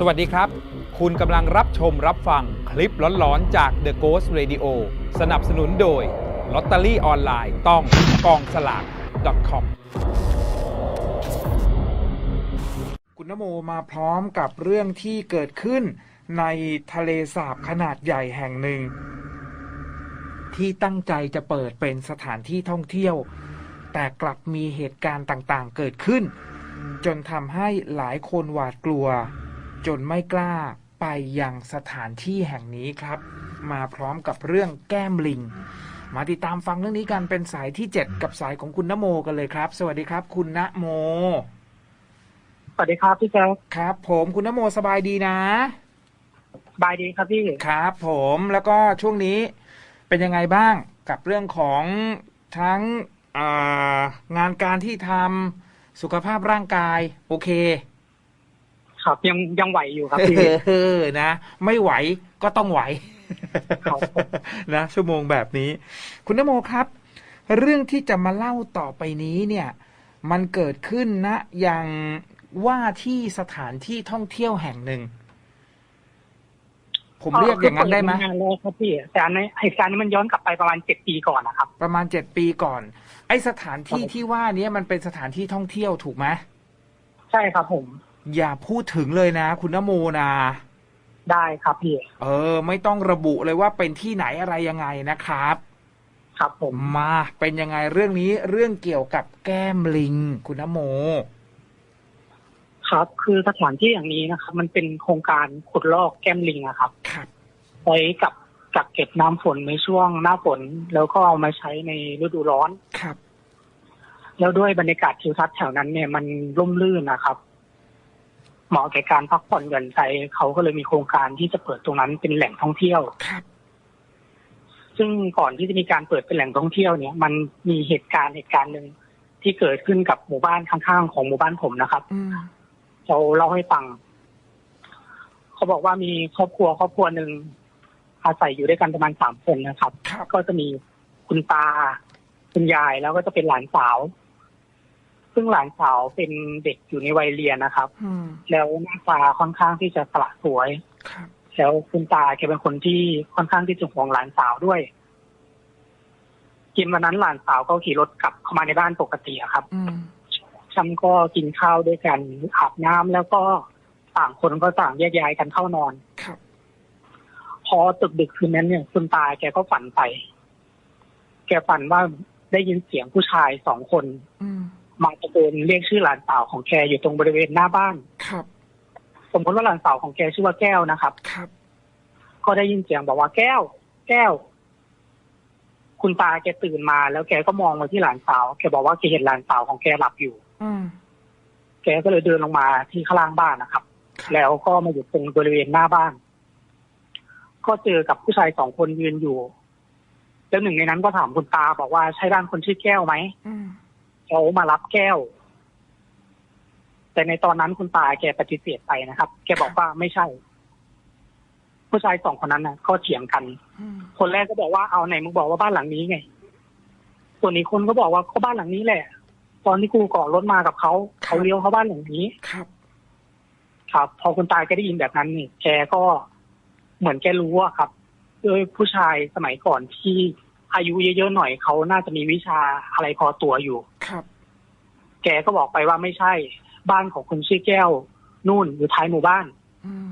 สวัสดีครับ คุณกำลังรับชมรับฟังคลิปหลอนๆ จาก The Ghost Radio สนับสนุนโดยลอตเตอรี่ออนไลน์ต้องกองสลาก .com คุณนโมมาพร้อมกับเรื่องที่เกิดขึ้นในทะเลสาบขนาดใหญ่แห่งหนึ่ง ที่ตั้งใจจะเปิดเป็นสถานที่ท่องเที่ยว แต่กลับมีเหตุการณ์ต่างๆ เกิดขึ้น จนทำให้หลายคนหวาดกลัว จนไม่กล้าไปยังสถานที่แห่งนี้ครับ มาพร้อมกับเรื่องแก้มลิง มาติดตามฟังเรื่องนี้กันเป็นสายที่ 7 กับสายของคุณนโมกันเลยครับ สวัสดีครับ คุณนโม สวัสดีครับพี่แจ๊คครับ ผมคุณนโมสบายดีนะ บายดีครับพี่ ครับ ผมแล้วก็ช่วงนี้เป็นยังไงบ้างกับเรื่องของทั้งเอ่องานการที่ทำสุขภาพร่างกาย โอเค ครับยังยังไหวอยู่ครับพี่เออนะ ไม่ไหวก็ต้องไหวครับนะ ชั่วโมงแบบนี้ คุณนโมครับ เรื่องที่จะมาเล่าต่อไปนี้เนี่ย มันเกิดขึ้นณยังว่าที่สถานที่ท่องเที่ยวแห่งหนึ่ง ผมเรียกอย่างนั้นได้ไหมเปิานแล้วครับพี่แต่อันนี้เหตุการณ์นี้มันย้อนกลับไปประมาณเจ็ดปีก่อนนะครับ ประมาณเจ็ดปีก่อน ไอสถานที่ที่ว่านี้มันเป็นสถานที่ท่องเที่ยวถูกไหมใช่ครับผม อย่าพูดถึงเลยนะ คุณนโมนาได้ครับพี่ เออ ไม่ต้องระบุเลยว่าเป็นที่ไหนอะไรยังไงนะครับ ครับผมมาเป็นยังไงเรื่องนี้เรื่องเกี่ยวกับแก้มลิง คุณนโม ครับ คือสถานที่อย่างนี้นะครับ มันเป็นโครงการขุดลอกแก้มลิงนะครับครับไว้กับกักเก็บน้ำฝนในช่วงหน้าฝน แล้วก็เอามาใช้ในฤดูร้อนครับ แล้วด้วยบรรยากาศทิวทัศน์แถวนั้นเนี่ยมันร่มรื่นนะครับ เหมาะแก่การพักผ่อนหย่อนใจเขาก็เลยมีโครงการที่จะเปิดตรงนั้นเป็นแหล่งท่องเที่ยวครับซึ่งก่อนที่จะมีการเปิดเป็นแหล่งท่องเที่ยวเนี่ย มันมีเหตุการณ์เหตุการณ์หนึ่งที่เกิดขึ้นกับหมู่บ้านข้างๆของหมู่บ้านผมนะครับอืมเขาเล่าให้ฟัง เขาบอกว่ามีครอบครัวครอบครัวหนึ่งอาศัยอยู่ด้วยกันประมาณสามคนนะครับครับก็จะมีคุณตา คุณยายแล้วก็จะเป็นหลานสาว ซึ่งหลานสาวเป็นเด็กอยู่ในวัยเรียนนะครับ อืมแล้วหน้าตาค่อนข้างที่จะสละสวย ครับแล้วคุณตาแกเป็นคนที่ค่อนข้างที่จะห่วงหลานสาวด้วยกินวันนั้นหลานสาวก็ขี่รถกลับเข้ามาในบ้านปกติอะครับ อืมฉันก็กินข้าวด้วยกันอาบน้ำแล้วก็ต่างคนก็ต่างแยกย้ายกันเข้านอน ครับพอตึกดึกคืนนั้นเนี่ยคุณตาแกก็ฝันไป แกฝันว่าได้ยินเสียงผู้ชายสองคน อืม มาตะโกนเรียกชื่อหลานสาวของแกอยู่ตรงบริเวณหน้าบ้าน ครับ สมมติว่าหลานสาวของแกชื่อว่าแก้วนะครับ ครับ ก็ได้ยินเสียงบอกว่าแก้ว แก้ว คุณตาแกตื่นมาแล้วแกก็มองมาที่หลานสาว แกบอกว่าแกเห็นหลานสาวของแกหลับอยู่ อืมแกก็เลยเดินลงมาที่ข้างล่างบ้านนะครับ แล้วก็มาอยู่ตรงบริเวณหน้าบ้าน ก็เจอกับผู้ชายสองคนยืนอยู่ แล้วหนึ่งในนั้นก็ถามคุณตาบอกว่าใช่บ้านคนชื่อแก้วไหมอืม เขามารับแก้ว แต่ในตอนนั้นคุณตาแกปฏิเสธไปนะครับ แกบอกว่าไม่ใช่ ผู้ชายสองคนนั้นนะก็เถียงกันอืมคนแรกก็บอกว่าเอาไหนมึงบอกว่าบ้านหลังนี้ไง ส่วนอีกคนก็บอกว่าก็บ้านหลังนี้แหละ ตอนที่กูก่อรถมากับเขาเขาเลี้ยวเข้าบ้านหลังนี้ครับครับพอคุณตาแกได้ยินแบบนั้นนี่แกก็เหมือนแกรู้อะครับด้วยผู้ชายสมัยก่อนที่อายุเยอะๆหน่อยเขาน่าจะมีวิชาอะไรพอตัวอยู่ ครับ แกก็บอกไปว่าไม่ใช่ บ้านของคุณชื่อแก้วนู่นอยู่ท้ายหมู่บ้าน อืม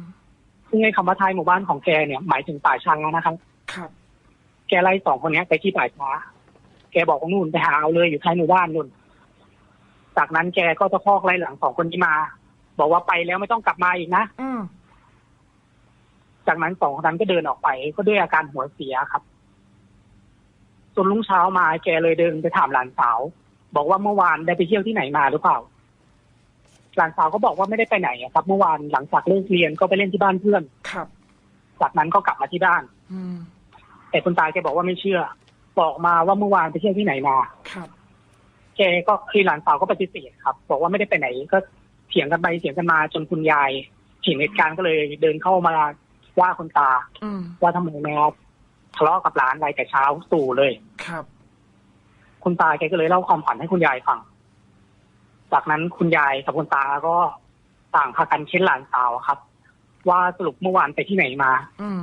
ซึ่งในคำว่าท้ายหมู่บ้านของแกเนี่ยหมายถึงป่าช้านะครับ ครับ แกไล่สองคนเนี้ยไปที่ป่าช้าแกบอกว่านู่นไปหาเอาเลยอยู่ท้ายหมู่บ้านนู่น จากนั้นแกก็ตะคอกไล่หลังสองคนนี้มา บอกว่าไปแล้วไม่ต้องกลับมาอีกนะ อืมจากนั้นสองคนนั้นก็เดินออกไปก็ด้วยอาการหัวเสียครับ จนรุ่งเช้ามาแกเลยเดินไปถามหลานสาว บอกว่าเมื่อวานได้ไปเที่ยวที่ไหนมาหรือเปล่า หลานสาวก็บอกว่าไม่ได้ไปไหนอะครับ เมื่อวานหลังจากเลิกเรียนก็ไปเล่นที่บ้านเพื่อนครับ จากนั้นก็กลับมาที่บ้าน อืมแต่คุณตาแกบอกว่าไม่เชื่อ บอกมาว่าเมื่อวานไปเที่ยวที่ไหนมา ครับ แกก็คือหลานสาวก็ปฏิเสธครับ บอกว่าไม่ได้ไปไหนก็เถียงกันไปเถียงกันมาจนคุณยายเห็นเหตุการณ์ก็เลยเดินเข้ามาว่าคุณตา อืมว่าทำไมแม่ทะเลาะกับหลานอะไรแต่เช้าตู่เลย ครับ คุณตาแกก็เลยเล่าความฝันให้คุณยายฟัง จากนั้นคุณยายกับคุณตาก็ต่างพากันเค้นหลานสาวครับ ว่าสรุปเมื่อวานไปที่ไหนมา อืม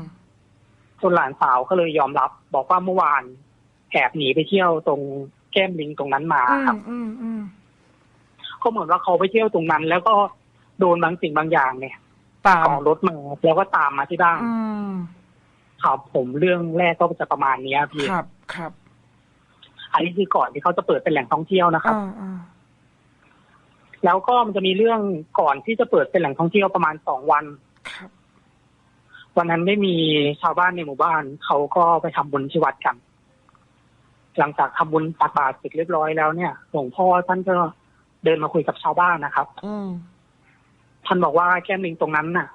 จนหลานสาวก็เลยยอมรับ บอกว่าเมื่อวานแอบหนีไปเที่ยวตรงแก้มลิงตรงนั้นมาอืครับมอืมอืมก็เหมือนว่าเขาไปเที่ยวตรงนั้น แล้วก็โดนบางสิ่งบางอย่างเนี่ยตามออกรถมาแล้วก็ตามมาที่บ้านอืมครับผมเรื่องแรกก็จะประมาณเนี้ยพี่ครับ ครับ อันนี้คือก่อนที่เขาจะเปิดเป็นแหล่งท่องเที่ยวนะครับอ่าอ่าแล้วก็มันจะมีเรื่องก่อนที่จะเปิดเป็นแหล่งท่องเที่ยวประมาณสองวันครับวันนั้นได้มีชาวบ้านในหมู่บ้านเขาก็ไปทำบุญที่วัดกัน หลังจากทำบุญตักบาตรเสร็จเรียบร้อยแล้วเนี่ยหลวงพ่อท่านก็เดินมาคุยกับชาวบ้านนะครับ อืมท่านบอกว่าแก้มลิงตรงนั้นน่ะ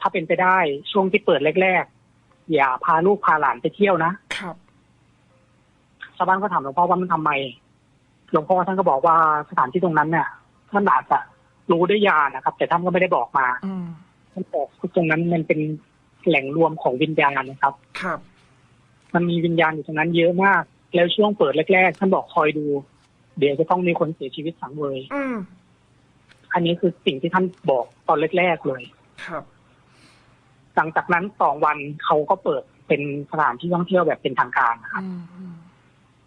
ถ้าเป็นไปได้ช่วงที่เปิดแรกๆอย่าพาลูกพาหลานไปเที่ยวนะครับชาวบ้านก็ถามหลวงพ่อว่ามันทำไมหลวงพ่อท่านก็บอกว่าสถานที่ตรงนั้นเนี่ยท่านอาจจะรู้ด้วยญาณนะครับ แต่ท่านก็ไม่ได้บอกมาอืมท่านบอกว่าตรงนั้นมันเป็นแหล่งรวมของวิญญาณนะครับ ครับ มันมีวิญญาณอยู่ตรงนั้นเยอะมาก แล้วช่วงเปิดแรกๆท่านบอกคอยดู เดี๋ยวจะต้องมีคนเสียชีวิตสังเวยอืมอันนี้คือสิ่งที่ท่านบอกตอนแรกๆเลย ครับ หลังจากนั้นสองวันเขาก็เปิดเป็นสถานที่ท่องเที่ยวแบบเป็นทางการนะครับอืมอืม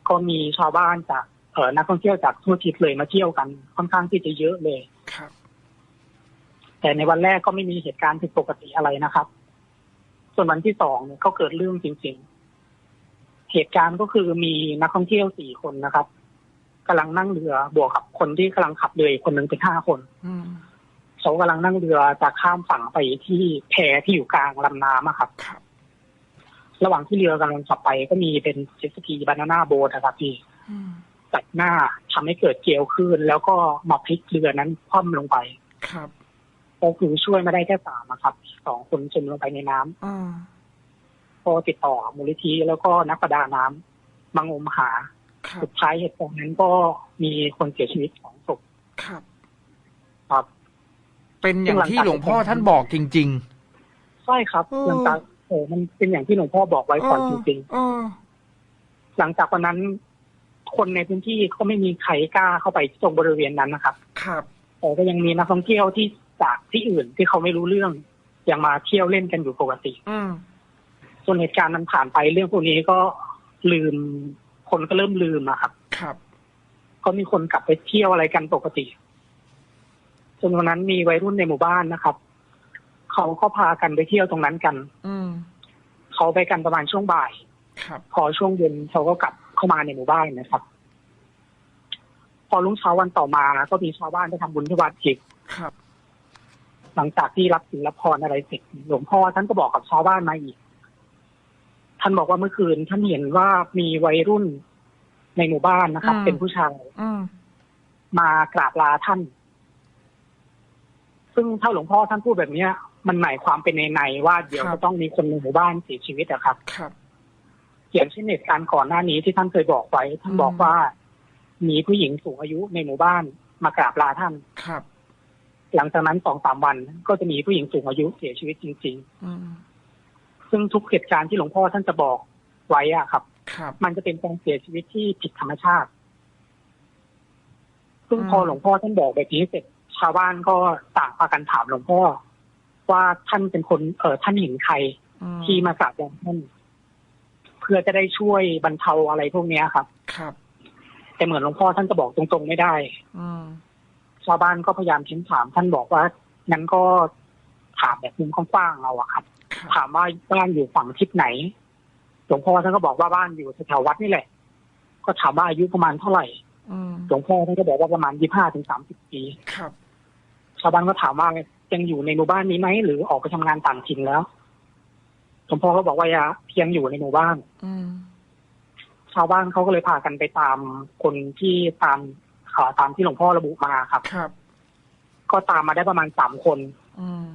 ก็มีชาวบ้านจากเออนักท่องเที่ยวจากทั่วทิศเลยมาเที่ยวกันค่อนข้างที่จะเยอะเลยครับ แต่ในวันแรกก็ไม่มีเหตุการณ์ผิดปกติอะไรนะครับ ส่วนวันที่สองเนี่ยก็เกิดเรื่องจริง ๆ เหตุการณ์ก็คือมีนักท่องเที่ยวสี่คนนะครับกำลังนั่งเรือบวกกับคนที่กำลังขับเรืออีกคนหนึ่งเป็นห้าคนอืมเขากำลังนั่งเรือจะข้ามฝั่งไปที่แพที่อยู่กลางลำน้ำอะครับค รับระหว่างที่เรือกำลังขับไปก็มีเป็นเจ็ตสกีบานาน่าโบ๊ทนะครับพี่อืมตัดหน้าทำให้เกิดเกลียวขึ้น แล้วก็มาพลิกเรือนั้นคว่ำลงไป ครับก็คือช่วยมาได้แค่สามอะครับสองคนจมลงไปในน้ำอ่าก็ติดต่อมูลนิธิแล้วก็นักประดาน้ำมางมหาครับสุดท้ายเหตุการณ์นั้นก็มีคนเสียชีวิตสองศพครับ ครับ เป็นอย่างที่หลวงพ่อท่านบอกจริงใช่ครับอืมหลังจาก โอ้มันเป็นอย่างที่หลวงพ่อบอกๆไว้ก่อนจริงเออๆหลังจากวันนั้น คนในพื้นที่ก็ไม่มีใครกล้าเข้าไปตรงบริเวณนั้นนะครับ ครับแต่ก็ยังมีนักท่องเที่ยวที่จากที่อื่นที่เขาไม่รู้เรื่องยังมาเที่ยวเล่นกันอยู่ปกติอืมส่วนเหตุการณ์มันผ่านไปเรื่องพวกนี้ก็ลืม คนก็เริ่มลืมนะครับ ครับ ก็มีคนกลับไปเที่ยวอะไรกันปกติจนวันนั้นมีวัยรุ่นในหมู่บ้านนะครับ เขาก็พากันไปเที่ยวตรงนั้นกัน อืมเขาไปกันประมาณช่วงบ่าย ครับ พอช่วงเย็นเขาก็กลับเข้ามาในหมู่บ้านนะครับ พอรุ่งเช้าวันต่อมาก็มีชาวบ้านไปทำบุญที่วัดอีกครับ หลังจากที่รับสินรับพรอะไรเสร็จหลวงพ่อท่านก็บอกกับชาวบ้านมาอีก ท่านบอกว่าเมื่อคืน ท่านเห็นว่ามีวัยรุ่นในหมู่บ้านนะครับ อืม เป็นผู้ชาย อืมมากราบลาท่าน ซึ่งถ้าหลวงพ่อท่านพูดแบบเนี้ย มันหมายความเป็นในในๆว่าเดี๋ยวจะต้องมีคนในหมู่บ้านเสียชีวิตอะครับ ครับอย่างเช่นเหตุการณ์ก่อนหน้านี้ที่ท่านเคยบอกไว้ท่านบอกว่า มีผู้หญิงสูงอายุในหมู่บ้านมากราบลาท่านครับ หลังจากนั้นสองสามวันก็จะมีผู้หญิงสูงอายุเสียชีวิตจริงอืมๆซึ่งทุกเหตุการณ์ที่หลวงพ่อท่านจะบอกไว้อะครับครับ มันจะเป็นการเสียชีวิตที่ผิดธรรมชาติ ซึ่งอืมพอหลวงพ่อท่านบอกแบบนี้เสร็จชาวบ้านก็ต่างพากันถามหลวงพ่อ ว่าท่านเป็นคนเออท่านเห็นใครอืมที่มากราบลาท่านเพื่อจะได้ช่วยบรรเทาอะไรพวกเนี้ยครับ ครับ แต่เหมือนหลวงพ่อท่านจะบอกตรงๆไม่ได้ อืมชาวบ้านก็พยายามเค้นถาม ท่านบอกว่างั้นก็ถามแบบมุมกว้างๆเอาอะครับครับ ถามว่าบ้านอยู่ฝั่งทิศไหนหลวงพ่อท่านก็บอกว่าบ้านอยู่แถวๆวัดนี่แหละ ก็ถามว่าอายุประมาณเท่าไหร่อืมหลวงพ่อท่านก็บอกว่าประมาณยี่ห้าถึงสามสิบปี ครับ ชาวบ้านก็ถามว่า ยังอยู่ในหมู่บ้านนี้ไหมหรือออกไปทำงานต่างถิ่นแล้วหลวงพ่อก็บอกว่ายังอยู่ในหมู่บ้านอืมชาวบ้านเขาก็เลยพากันไปตามคนที่ตามข่าวตามที่หลวงพ่อระบุมาครับ ครับ ก็ตามมาได้ประมาณสามคน อืม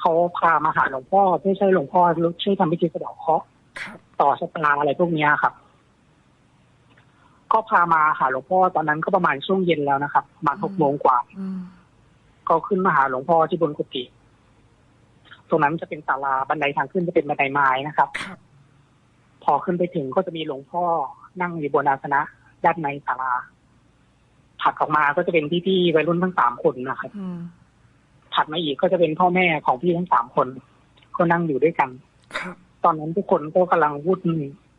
เขาพามาหาหลวงพ่อเพื่อช่วยหลวงพ่อช่วยทำพิธีสะเดาะเคราะห์ครับต่อชะตาอะไรพวกเนี้ยครับ ก็พามาหาหลวงพ่อตอนนั้นก็ประมาณช่วงเย็นแล้วนะครับประมาณหกโมงกว่าอืม ก็ขึ้นมาหาหลวงพ่อที่บนกุฏิตรงนั้นจะเป็นศาลาบันไดทางขึ้นจะเป็นบันไดไม้นะครับครับ พอขึ้นไปถึงก็จะมีหลวงพ่อนั่งอยู่บนอาสนะด้านในศาลาถัดออกมาก็จะเป็นพี่ๆวัยรุ่นทั้งสามคนนะครับอืมทถัดมาอีกก็จะเป็นพ่อแม่ของพี่ทั้งสามคนก็นั่งอยู่ด้วยกันครับตอนนั้นทุกคนก็กำลังวุ่น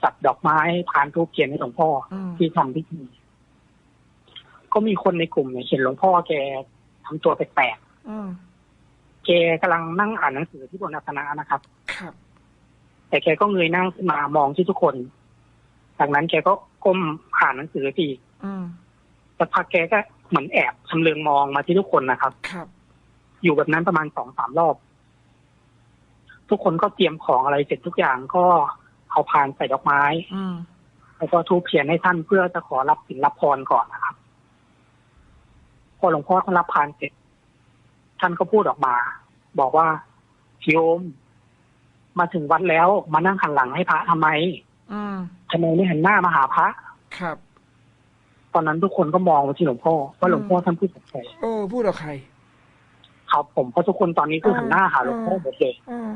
จัดดอกไม้พานทูบเทียนให้หลวงพ่ออืมที่ทำพิธีก็มีคนในกลุ่มเนี่ยเห็นหลวงพ่อแก ทำตัวแปลกอืมๆแกกำลังนั่งอ่านหนังสือที่บนอาสนะนะครับ ครับ แต่แกก็เงยหน้าขึ้นมามองที่ทุกคน จากนั้นแกก็ก้มอ่านหนังสือทีอืมสักพักแกก็เหมือนแอบชำเลืองมองมาที่ทุกคนนะครับ ครับ อยู่แบบนั้นประมาณสองสามรอบ ทุกคนก็เตรียมของอะไรเสร็จทุกอย่างก็เอาพานใส่ดอกไม้อืมแล้วก็ทูบเทียนให้ท่านเพื่อจะขอรับสินรับพรก่อนนะครับ พอหลวงพ่อท่านรับพานเสร็จ ท่านก็พูดออกมา บอกว่าโยม มาถึงวัดแล้วมานั่งหันหลังให้พระทำไมอืมทำไมไม่หันหน้ามาหาพระ ครับ ตอนนั้นทุกคนก็มองไปที่หลวงพ่อว่าหลวงพ่อท่านพูดกับใครเออพูดกับใคร ครับผมเพราะทุกคนตอนนี้คือหันหน้าหาหลวงพ่อหมดเลยอืม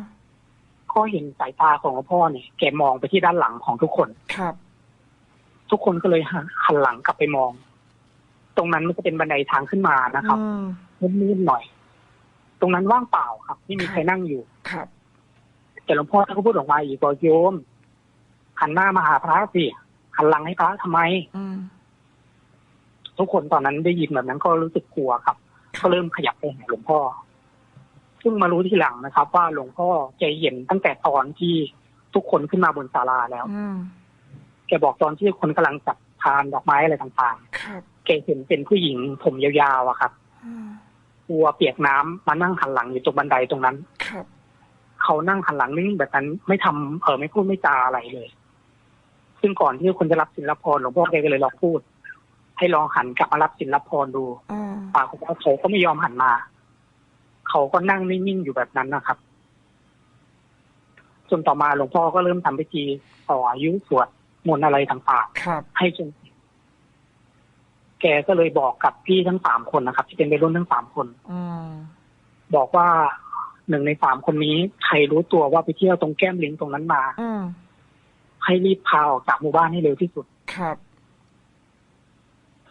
ก็เห็นสายตาของหลวงพ่อเนี่ยแกมองไปที่ด้านหลังของทุกคน ครับ ทุกคนก็เลยหันหลังกลับไปมอง ตรงนั้นมันจะเป็นบันไดทางขึ้นมานะครับอืมมืดๆหน่อย ตรงนั้นว่างเปล่าครับ ไม่มีครับใครนั่งอยู่ครับ แต่หลวงพ่อท่านก็พูดออกมาอีกบอกโยมหันหน้ามาหาพระสิหันหลังให้พระทำไมอืมทุกคนตอนนั้นได้ยินแบบนั้นก็รู้สึกกลัวครับ ก็เริ่มขยับไปหาหลวงพ่อ ซึ่งมารู้ทีหลังนะครับ ว่าหลวงพ่อใจเย็นตั้งแต่ตอนที่ทุกคนขึ้นมาบนศาลาแล้วอืมแกบอกตอนที่คนกำลังจัดทานดอกไม้อะไรต่างครับๆ แกเห็นเป็นผู้หญิงผมยาวๆอะครับอืมตัวเปียกน้ำมานั่งหันหลังอยู่ตรงบันไดตรงนั้นครับเขานั่งหันหลังนิ่งแบบนั้นไม่ทำเออไม่พูดไม่จาอะไรเลย ซึ่งก่อนที่คนจะรับสินรับพรหลวงพ่อแกก็เลยลองพูด ให้ลองหันกลับมารับสินรับพรดูอืมปากของเขาก็ไม่ยอมหันมา เขาก็นั่งนิ่งๆอยู่แบบนั้นนะครับจนต่อมาหลวงพ่อก็เริ่มทำพิธีต่ออายุสวดมนต์อะไรต่างครับๆให้จน แกก็เลยบอกกับพี่ทั้งสามคนนะครับ ที่เป็นวัยรุ่นทั้งสามคนอืมบอกว่าหนึ่งในสามคนนี้ใครรู้ตัวว่าไปเที่ยวตรงแก้มลิงตรงนั้นมาอืมให้รีบพาออกจากหมู่บ้านให้เร็วที่สุดครับ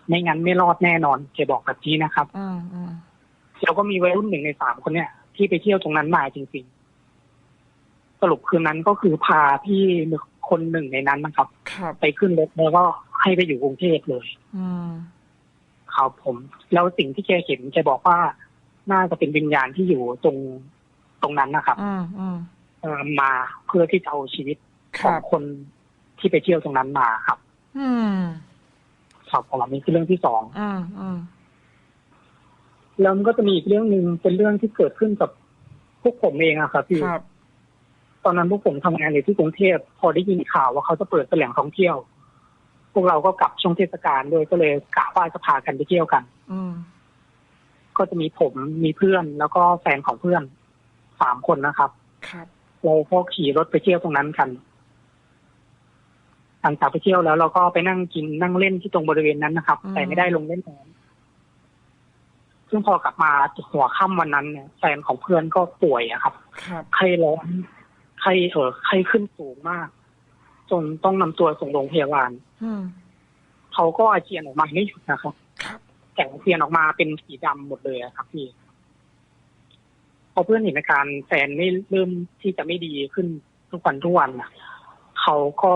ไม่งั้นไม่รอดแน่นอนแกบอกแบบนี้นะครับอืมอืมแล้วก็มีวัยรุ่นหนึ่งในสามคนเนี่ย ที่ไปเที่ยวตรงนั้นมาจริงๆ สรุปคืนนั้นก็คือพาพี่คนหนึ่งในนั้นนะครับครับไปขึ้นรถแล้วก็ให้ไปอยู่กรุงเทพเลย อืม ครับผม แล้วสิ่งที่แกเห็นแกบอกว่า น่าจะเป็นวิญญาณที่อยู่ตรงตรงนั้นนะครับอืมอืมเอ่อมาเพื่อที่จะเอาชีวิตคของรับคนที่ไปเที่ยวตรงนั้นมาครับอืม ครับผมอันนี้คือเรื่องที่สอง อืมอืมแล้วมันก็จะมีอีกเรื่องหนึ่งเป็นเรื่องที่เกิดขึ้นกับพวกผมเองอะครับพี่ครับ ตอนนั้นพวกผมทำงานอยู่ที่กรุงเทพพอได้ยินข่าวว่าเขาจะเปิดเป็นแหล่งท่องเที่ยว พวกเราก็กลับช่วงเทศกาลด้วยก็เลยกะว่าจะพากันไปเที่ยวกันอืมก็จะมีผมมีเพื่อนแล้วก็แฟนของเพื่อนสามคนนะครับครับเราก็ขี่รถไปเที่ยวตรงนั้นกันหลังจากไปเที่ยวแล้วเราก็ไปนั่งกินนั่งเล่นที่ตรงบริเวณนั้นนะครับ แต่ไม่ได้ลงเล่นน้ำซึ่งพอกลับมาหัวค่ำวันนั้นเนี่ยแฟนของเพื่อนก็ป่วยอะครับครับไข้ร้อนไข้เออไข้ขึ้นสูงมาก จนต้องนำตัวส่งโรงพยาบาลอืมเขาก็อาเจียนออกมาไม่หยุดนะครับครับแต่อาเจียนออกมาเป็นสีดำหมดเลยอะครับพี่พอเพื่อนเห็นอาการแฟนไม่เริ่มที่จะไม่ดีขึ้นทุกวันทุกวันน่ะเขาก็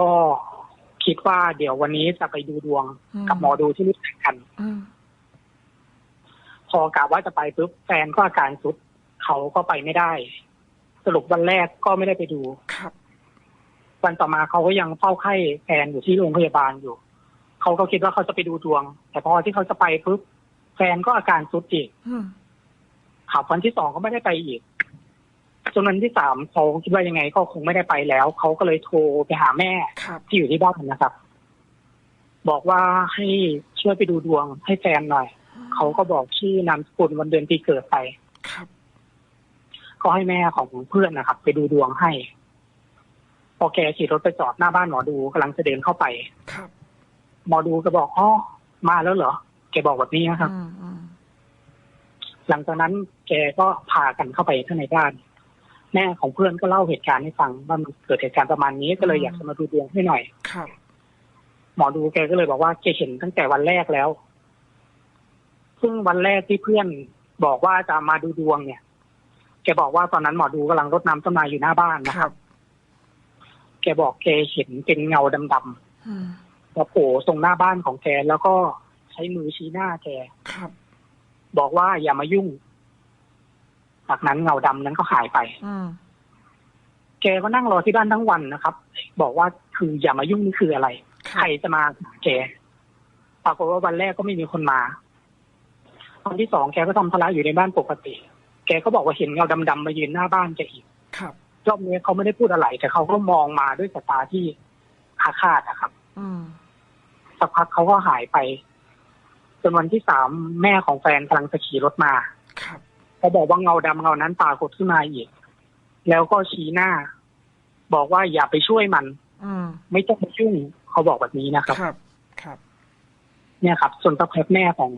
คิดว่าเดี๋ยววันนี้จะไปดูดวงกับหมอดูที่รู้จักกันอืมพอกะว่าจะไปปุ๊บแฟนก็อาการสุด เขาก็ไปไม่ได้ สรุปวันแรกก็ไม่ได้ไปดูครับ วันต่อมาเขาก็ยังเฝ้าไข้แฟนอยู่ที่โรงพยาบาลอยู่เขาก็คิดว่าเขาจะไปดูดวง แต่พอที่เขาจะไปปุ๊บแฟนก็อาการสุดอีกอืมข่าววันที่สองก็ไม่ได้ไปอีกจนวันที่สามเขาคิดว่ายังไงก็คงไม่ได้ไปแล้วเขาก็เลยโทรไปหาแม่ครับที่อยู่ที่บ้านนะครับ บอกว่าให้ช่วยไปดูดวงให้แฟนหน่อยเขาก็บอกชื่อนามสกุลวันเดือนปีเกิดไปครับก็ให้แม่ของเพื่อนนะครับ ไปดูดวงให้ พอแกขี่รถไปจอดหน้าบ้านหมอดูกำลังจะเดินเข้าไป ครับ หมอดูก็บอกอ๋อมาแล้วเหรอ แกบอกแบบนี้นะครับอืมอืมหลังจากนั้นแกก็พากันเข้าไปข้างในบ้าน แม่ของเพื่อนก็เล่าเหตุการณ์ให้ฟังว่ามันเกิดเหตุการณ์ประมาณนี้ก็เลยอยากจะมาดูดวงให้หน่อยครับหมอดูแกก็เลยบอกว่าแกเห็นตั้งแต่วันแรกแล้ว ซึ่งวันแรกที่เพื่อนบอกว่าจะมาดูดวงเนี่ย แกบอกว่าตอนนั้นหมอดูกำลังรดน้ำต้นไม้อยู่หน้าบ้านนะครับ แกบอกแกเห็นเป็นเงาดำๆอืมมาโผล่ตรงหน้าบ้านของแกแล้วก็ใช้มือชี้หน้าแกครับ บอกว่าอย่ามายุ่ง จากนั้นเงาดำนั้นก็หายไปอืมแกก็นั่งรอที่บ้านทั้งวันนะครับ บอกว่าคืออย่ามายุ่งนี่คืออะไรคใครจะมาหาแกปรากฏว่าวันแรกก็ไม่มีคนมาวันที่สองแกก็ทำธุระอยู่ในบ้านปกติ แกก็บอกว่าเห็นเงาดำๆมายืนหน้าบ้านแกอีกครับ รอบนี้เขาไม่ได้พูดอะไร แต่เขาก็มองมาด้วยสายตาที่อาฆาตนะครับอืมสักพักเขาก็หายไปจนวันที่สามแม่ของแฟนกำลังจะขี่รถมาครับเขาบอกว่าเงาดำเงานั้นปรากฏขึ้นมาอีก แล้วก็ชี้หน้า บอกว่าอย่าไปช่วยมัน อืมไม่ต้องมายุ่งเขาบอกแบบนี้นะครับ ครับ ครับ เนี่ยครับส่วนสักพักแม่ของ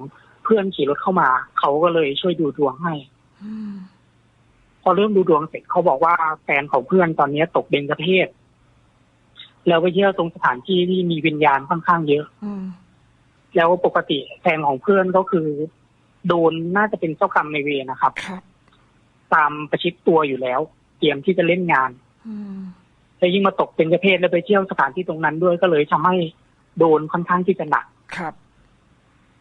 เพื่อนขี่รถเข้ามา เขาก็เลยช่วยดูดวงให้ อืมพ อเริ่มดูดวงเสร็จเขาบอกว่าแฟนของเพื่อนตอนนี้ตกเบญจเพศแล้วไปเที่ยวตรงสถานที่ที่มีวิญญาณค่อนข้างเยอะอืมแล้วปกติแฟนของเพื่อนก็คือ โดนน่าจะเป็นเจ้ากรรมในายเวรนะครับครับตามประชิดตัวอยู่แล้ว เตรียมที่จะเล่นงานอืมแล้วยิ่งมาตกเป็นประเภทแล้วไปเที่ยวสถานที่ตรงนั้นด้วยก็เลยทำให้โดนค่อนข้างที่จะหนักครับ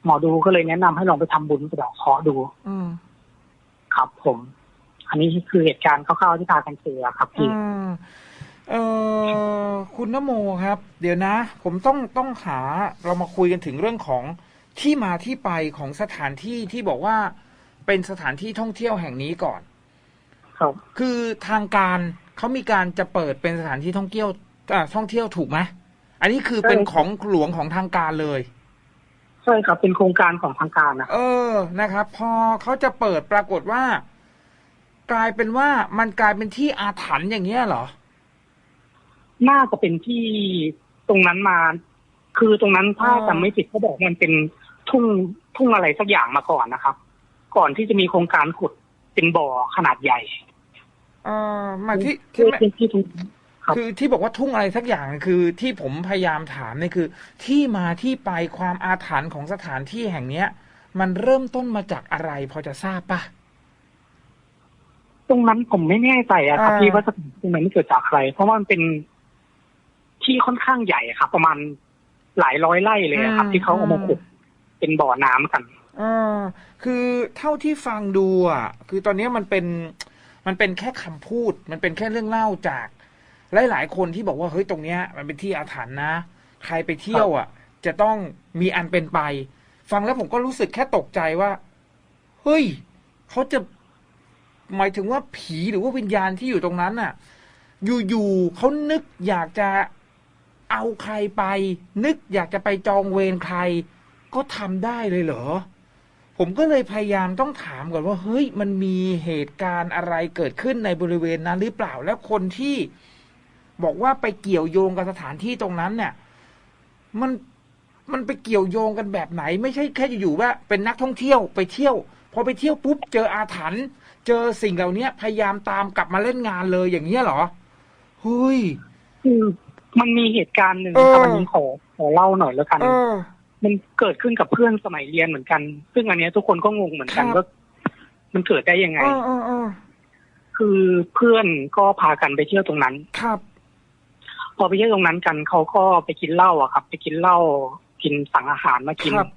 หมอดูก็เลยแนะนำให้ลองไปทำบุญสะเดาะเคราะห์ดู อืมครับผมอั นนี้คือเหตุการณ์คร่าวๆที่พากันเจอครับพี่อืมเอ่อคุณนโมครับ เดี๋ยวนะ ผมต้องต้องหาเรามาคุยกันถึงเรื่องของที่มาที่ไปของสถานที่ที่บอกว่าเป็นสถานที่ท่องเที่ยวแห่งนี้ก่อน ครับ คือทางการเขามีการจะเปิดเป็นสถานที่ท่องเที่ยวอ่าท่องเที่ยวถูกไหมอันนี้คือเป็นของหลวงของทางการเลยใช่ครับเป็นโครงการของทางการนะเออนะครับ พอเขาจะเปิดปรากฏว่า กลายเป็นว่ามันกลายเป็นที่อาถรรพ์อย่างเงี้ยเหรอ น่าจะเป็นที่ตรงนั้นมา คือตรงนั้นถ้าอ๋อจำไม่ผิดเขาบอกมันเป็นทุ่งทุ่งอะไรสักอย่างมาก่อนนะครับ ก่อนที่จะมีโครงการขุดเป็นบ่อขนาดใหญ่เออหมายที่คือที่เป็นที่ทุ่งครับคือที่บอกว่าทุ่งอะไรสักอย่างคือที่ผมพยายามถามเนี่ยคือ ที่มาที่ไปความอาถรรพ์ของสถานที่แห่งเนี้ย มันเริ่มต้นมาจากอะไรพอจะทราบปะ ตรงนั้นผมไม่แน่ใจอะครับอ่าพี่ว่าสถานที่ตรงนั้นมันเกิดจากอะไร เพราะว่ามันเป็นที่ค่อนข้างใหญ่ครับ ประมาณหลายร้อยไร่เลยอะครับ ที่เขาเอามาขุดเป็นบ่อน้ำกันเออคือเท่าที่ฟังดูอะ คือตอนนี้มันเป็นมันเป็นแค่คำพูด มันเป็นแค่เรื่องเล่าจากหลายๆคนที่บอกว่าเฮ้ยตรงเนี้ย มันเป็นที่อาถรรพ์นะ ใครไปเที่ยวอะ จะต้องมีอันเป็นไป ฟังแล้วผมก็รู้สึกแค่ตกใจว่า เฮ้ยเขาจะ หมายถึงว่าผีหรือว่าวิญญาณที่อยู่ตรงนั้นน่ะ อยู่ๆเขานึกอยากจะเอาใครไป นึกอยากจะไปจองเวรใคร ก็ทำได้เลยเหรอ ผมก็เลยพยายามต้องถามก่อนว่าเฮ้ยมันมีเหตุการณ์อะไรเกิดขึ้นในบริเวณนั้นหรือเปล่าแล้วคนที่บอกว่าไปเกี่ยวโยงกับสถานที่ตรงนั้นเนี่ย มันมันไปเกี่ยวโยงกันแบบไหน ไม่ใช่แค่อยู่ๆว่า เป็นนักท่องเที่ยวไปเที่ยว พอไปเที่ยวปุ๊บเจออาถรรพ์ เจอสิ่งเหล่านี้พยายามตามกลับมาเล่นงานเลยอย่างเงี้ยเหรอเฮ้ยคือมันมีเหตุการณ์หนึ่งเออครับอันนี้ขอขอเล่าหน่อยแล้วกันเออมันเกิดขึ้นกับเพื่อนสมัยเรียนเหมือนกัน ซึ่งอันเนี้ยทุกคนก็งงเหมือนกันครับว่ามันเกิดได้ยังไงเออเออเออคือเพื่อนก็พากันไปเที่ยวตรงนั้น ครับ พอไปเที่ยวตรงนั้นกันเขาก็ไปกินเหล้าอะครับ ไปกินเหล้ากินสั่งอาหารมากินครับ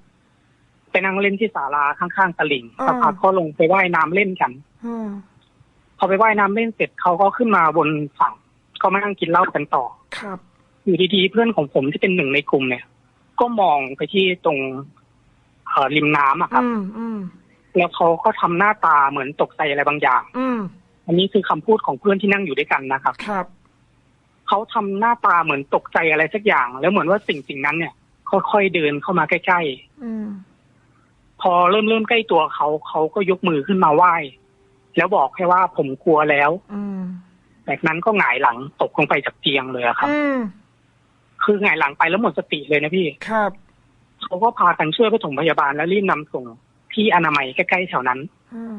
ไปนั่งเล่นที่ศาลาข้างๆตลิ่งอ่าสักพักก็ลงไปว่ายน้ำเล่นกันอืม พอไปว่ายน้ำเล่นเสร็จเขาก็ขึ้นมาบนฝั่งก็มานั่งกินเหล้ากันต่อ ครับ อยู่ดีๆเพื่อนของผมที่เป็นหนึ่งในกลุ่มเนี่ย ก็มองไปที่ตรงเอ่อริมน้ำอะครับ อืมอืมแล้วเขาก็ทำหน้าตาเหมือนตกใจอะไรบางอย่าง อืมอันนี้คือคำพูดของเพื่อนที่นั่งอยู่ด้วยกันนะครับ ครับเขาทำหน้าตาเหมือนตกใจอะไรสักอย่าง แล้วเหมือนว่าสิ่งสิ่งนั้นเนี่ยค่อยๆเดินเข้ามาใกล้อืมๆพอเริ่มเริ่มใกล้ตัวเขาเขาก็ยกมือขึ้นมาไหว้ แล้วบอกแค่ว่าผมกลัวแล้ว อืมจากนั้นก็หงายหลังตกลงไปจากเตียงเลยอะครับ อืมคือหงายหลังไปแล้วหมดสติเลยนะพี่ ครับ เขาก็พากันช่วยไปส่งพยาบาลแล้วรีบนำส่งที่อนามัยใกล้ๆแถวนั้น อืม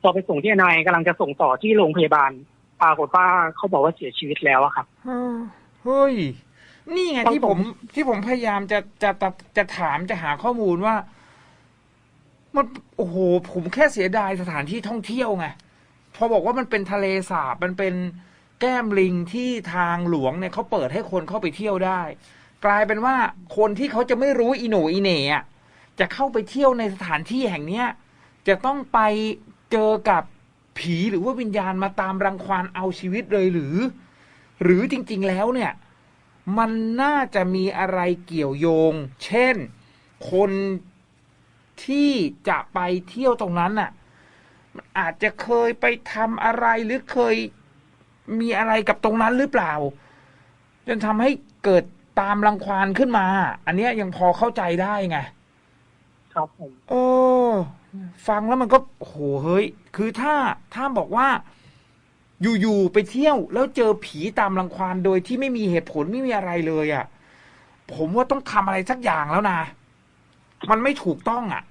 พอไปส่งที่อนามัยกำลังจะส่งต่อที่โรงพยาบาล ปรากฏว่าเขาบอกว่าเสียชีวิตแล้วอะครับ อืมเฮ้ย นี่ไงครับที่ผมที่ผมพยายามจะจะจะจะถามจะหาข้อมูลว่า มันโอ้โหผมแค่เสียดายสถานที่ท่องเที่ยวไงพอบอกว่ามันเป็นทะเลสาบมันเป็นแก้มลิงที่ทางหลวงเนี่ยเขาเปิดให้คนเข้าไปเที่ยวได้ กลายเป็นว่าคนที่เขาจะไม่รู้อีโหนอีเหน่อะจะเข้าไปเที่ยวในสถานที่แห่งเนี้ยจะต้องไปเจอกับผีหรือว่าวิญญาณมาตามรังควานเอาชีวิตเลยหรือ หรือจริง ๆแล้วเนี่ย มันน่าจะมีอะไรเกี่ยวโยง เช่น คน ที่จะไปเที่ยวตรงนั้นน่ะ มันอาจจะเคยไปทำอะไรหรือเคยมีอะไรกับตรงนั้นหรือเปล่า จนทำให้เกิดตามรังควานขึ้นมา อันเนี้ยยังพอเข้าใจได้ไง ครับผมเออฟังแล้วมันก็โอ้โหเฮ้ย คือถ้าถ้าบอกว่า อยู่ๆไปเที่ยว แล้วเจอผีตามรังควานโดยที่ไม่มีเหตุผลไม่มีอะไรเลยอะ่ะ ผมว่าต้องทำอะไรสักอย่างแล้วนะ มันไม่ถูกต้องอะ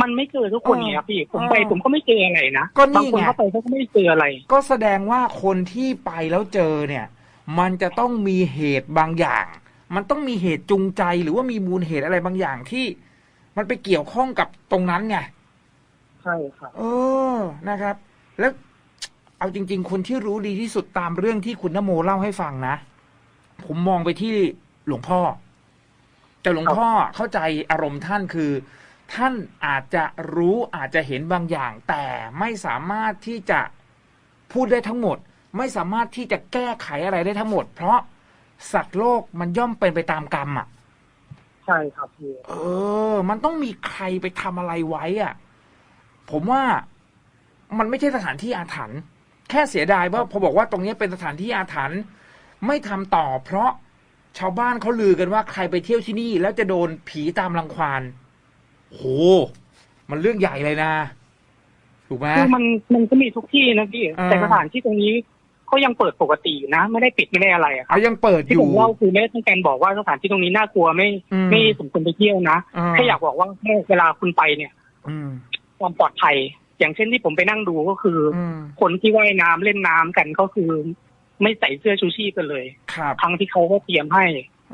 มันไม่เจอทุกคนเนี่ยครับพี่ผมไปเออผมก็ไม่เจออะไรนะก็นี่บางคนไงเข้าไปเขาก็ไม่เจออะไร ก็แสดงว่าคนที่ไปแล้วเจอเนี่ย มันจะต้องมีเหตุบางอย่าง มันต้องมีเหตุจูงใจหรือว่ามีมูลเหตุอะไรบางอย่างที่ มันไปเกี่ยวข้องกับตรงนั้นไงใช่ครับเออนะครับ แล้วเอาจริง ๆ คนที่รู้ดีที่สุดตามเรื่องที่คุณนโมเล่าให้ฟังนะ ผมมองไปที่หลวงพ่อ แต่หลวงพ่อเข้าใจอารมณ์ท่านคือ ท่านอาจจะรู้อาจจะเห็นบางอย่าง แต่ไม่สามารถที่จะพูดได้ทั้งหมด ไม่สามารถที่จะแก้ไขอะไรได้ทั้งหมด เพราะสัตว์โลกมันย่อมเป็นไปตามกรรมอะใช่ครับพี่เออ มันต้องมีใครไปทำอะไรไว้อะผมว่ามันไม่ใช่สถานที่อาถรรพ์แค่เสียดายว่าพอบอกว่าตรงนี้เป็นสถานที่อาถรรพ์ไม่ทำต่อ เพราะ ชาวบ้านเขาลือกันว่าใครไปเที่ยวที่นี่ แล้วจะโดนผีตามรังควานโห มันเรื่องใหญ่เลยนะ ถูกไหมคือมันมันก็มีทุกที่นะพี่อ่าแต่สถานที่ตรงนี้เขายังเปิดปกติอยู่นะ ไม่ได้ปิดไม่ได้อะไรอะครับเอายังเปิดอที่ผยู่มเล่าคือไม่ได้ต้องการบอกว่าสถานที่ตรงนี้น่ากลัวไม่อืมไม่สมควรไปเที่ยวนะอ่าแค่อยากบอกว่าเวลาคุณไปเนี่ย อืมความปลอดภัยอย่างเช่นที่ผมไปนั่งดูก็คืออืมคนที่ว่ายน้ำเล่นน้ำกันก็คือ ไม่ใส่เสื้อชูชีพกันเลยครับ ทั้งที่เขาก็เตรียมให้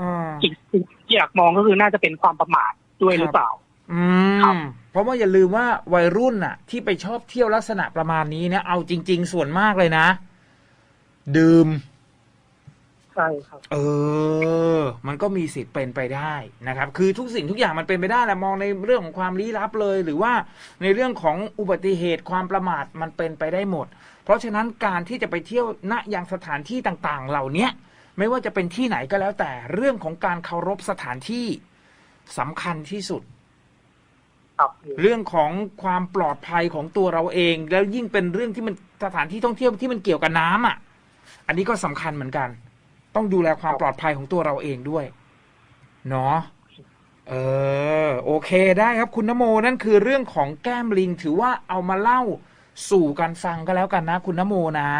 อ่าอีกที่อยากมองก็คือน่าจะเป็นความประมาทด้วยหรือเปล่า อืครับมเพราะว่าอย่าลืมว่าวัยรุ่นน่ะ ที่ไปชอบเที่ยวลักษณะประมาณนี้เนี่ยเอาจริง ๆ ส่วนมากเลยนะ ดื่มใช่ครับ เออ มันก็มีสิทธิ์เป็นไปได้นะครับ คือทุกสิ่งทุกอย่างมันเป็นไปได้แหละมองในเรื่องของความลี้ลับเลย หรือว่าในเรื่องของอุบัติเหตุความประมาทมันเป็นไปได้หมด เพราะฉะนั้นการที่จะไปเที่ยวณยังสถานที่ต่าง ๆ เหล่าเนี้ย ไม่ว่าจะเป็นที่ไหนก็แล้วแต่เรื่องของการเคารพสถานที่สำคัญที่สุดครับเรื่องของความปลอดภัยของตัวเราเอง แล้วยิ่งเป็นเรื่องที่มันสถานที่ท่องเที่ยวที่มันเกี่ยวกับน้ำอะ อันนี้ก็สำคัญเหมือนกัน ต้องดูแลความปลอดภัยของตัวเราเองด้วยเนาะเออ โอเคได้ครับคุณนโมนั่นคือเรื่องของแก้มลิงถือว่าเอามาเล่าสู่กันฟังก็แล้วกันนะ คุณนโมนะ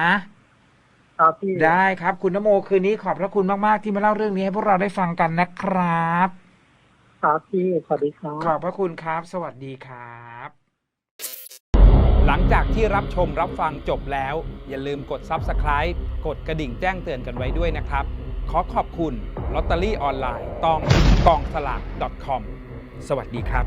ครับพี่ได้ครับ คุณนโมคืนนี้ขอบพระคุณมากๆที่มาเล่าเรื่องนี้ให้พวกเราได้ฟังกันนะครับ ครับพี่สวัสดีครับขอบพระคุณครับ สวัสดีครับ หลังจากที่รับชมรับฟังจบแล้ว อย่าลืมกด Subscribe กดกระดิ่งแจ้งเตือนกันไว้ด้วยนะครับ ขอขอบคุณลอตเตอรี่ออนไลน์ตองกองสลาก .com สวัสดีครับ